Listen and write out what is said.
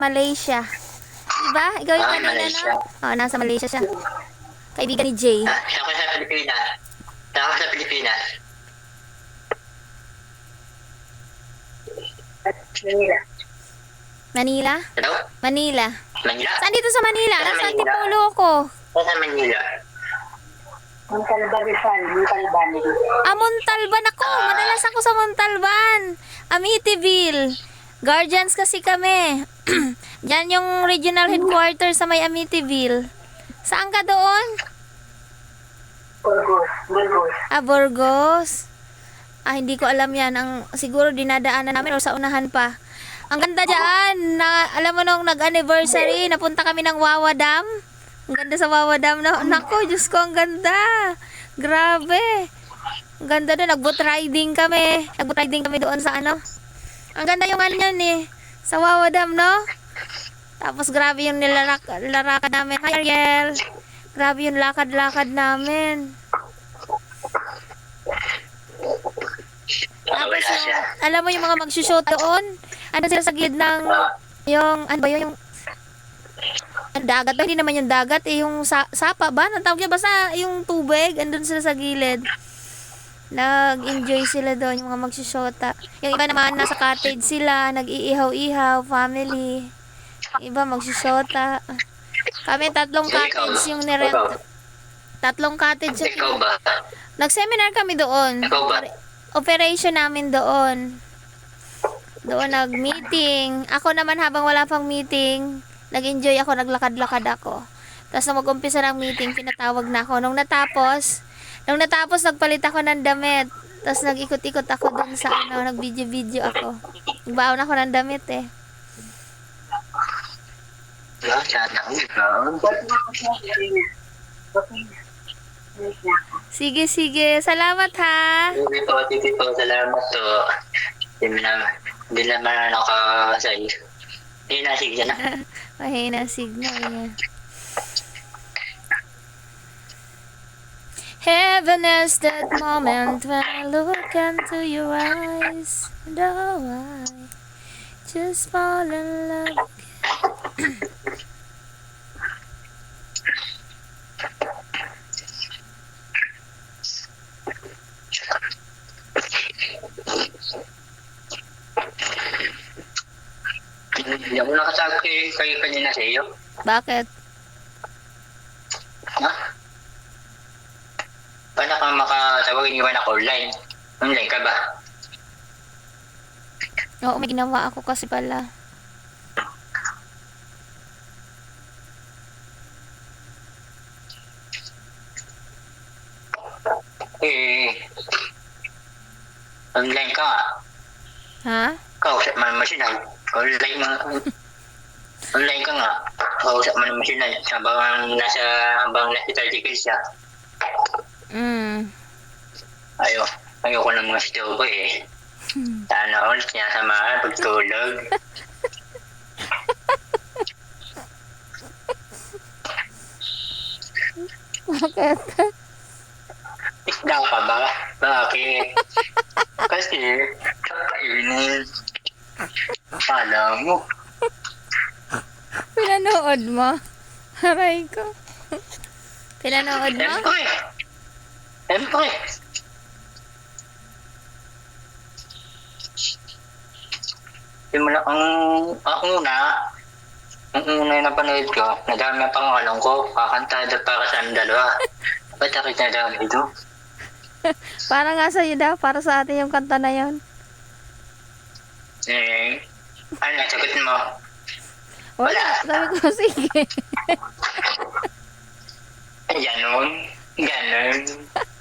Malaysia. Diba? Ikaw yung Ah, kanina, Malaysia. no? Oo, nasa Malaysia siya. Kaibigan ni Jay. Ah, siya ko sa Pilipinas. Siya ko sa Pilipinas. Manila? Hello? Manila. Manila? Saan dito sa Manila? Sa Nasa Manila. Antipolo ko. Saan sa Manila? Montalban, Rizal, Montalban. Ah, Montalban ako. Madalas ako sa Montalban. Amityville. Guardians kasi kami. Yan yung regional headquarters sa may Amityville. Saan ka doon? Burgos, Burgos. Ah, Burgos. Ah, hindi ko alam yan. Ang, siguro dinadaanan namin o sa unahan pa. Ang ganda dyan. Na, alam mo nung nag-anniversary, napunta kami ng Wawa Dam. Ang ganda sa Wawa Dam. Na, nako, Diyos ko, ang ganda. Grabe. Ang ganda doon. Nag-boat riding kami. Nag-boat riding kami doon sa ano. Ang ganda yung ano yun eh. Sa Wawa Dam, no? Tapos grabe yung nilarak, nilarakad namin. Hi, Ariel. Grabe yung lakad-lakad namin. Tapos yung, alam mo yung mga magsushoot doon, ano sila sa gilid ng, yung, ano ba yun, yung, ang dagat ba? Hindi naman yung dagat, eh, yung sa, sapa ba? Ang tawag niya, basta yung tubig, andun sila sa gilid. Nag-enjoy sila doon, yung mga magsushota. Yung iba naman, nasa cottage sila, nag-iihaw-ihaw, family. Yung iba, magsushota. Kami, tatlong cottage yung nirent. Tatlong cottage yung Ikaw ba? Nag-seminar kami doon. Ikaw ba? Operation namin doon. Doon nag-meeting. Ako naman habang wala pang meeting, nag-enjoy ako, naglakad-lakad ako. Tapos nung mag-umpisa ng meeting, pinatawag na ako. Nung natapos, nung natapos, nagpalit ako ng damit. Tapos nag-ikot-ikot ako doon sa ano, nag-video-video ako. Nagbaon ako ng damit eh. Na. Na. Sige, sige. Salamat ha. Hindi po, titi po, salamat to. Hindi naman, hindi naman ako sa iyo. Hindi na, sige na. Mahina signal niya. Heaven is that moment when I look into your eyes. Oh, I just fall in love. Hindi ako nakasabi kay, kay kanina sa iyo. Bakit? Paano ka makatawag hindi ba na online? Online ka ba? Oo, may ginawa ako kasi pala. Eh, online ka nga. Ha? Kausap mo naman sila. Online nga. online ka nga. Kausap mo naman sila. Habang nasa, habang nasa 30 kills siya. Mm. Ayo, ayoko ng mga stobo eh. Sana all, sinasamahan pagtulog. Bakit? Isda ka ba? Bakit? Kasi, kakainin. Alam mo. Pinanood mo? Aray ko. Pinanood mo? Siyempre. Siyempre. Simula ang, ang una, ang una yung napanood ko, nadami ang pangalan ko, kakantada para sa aming dalawa. Ba't ako nadami ito? Para nga sa'yo daw, para sa atin yung kanta na yon. Eh, ano, sagot mo? Wala. Sabi ko, sige. Ganon. Ganon.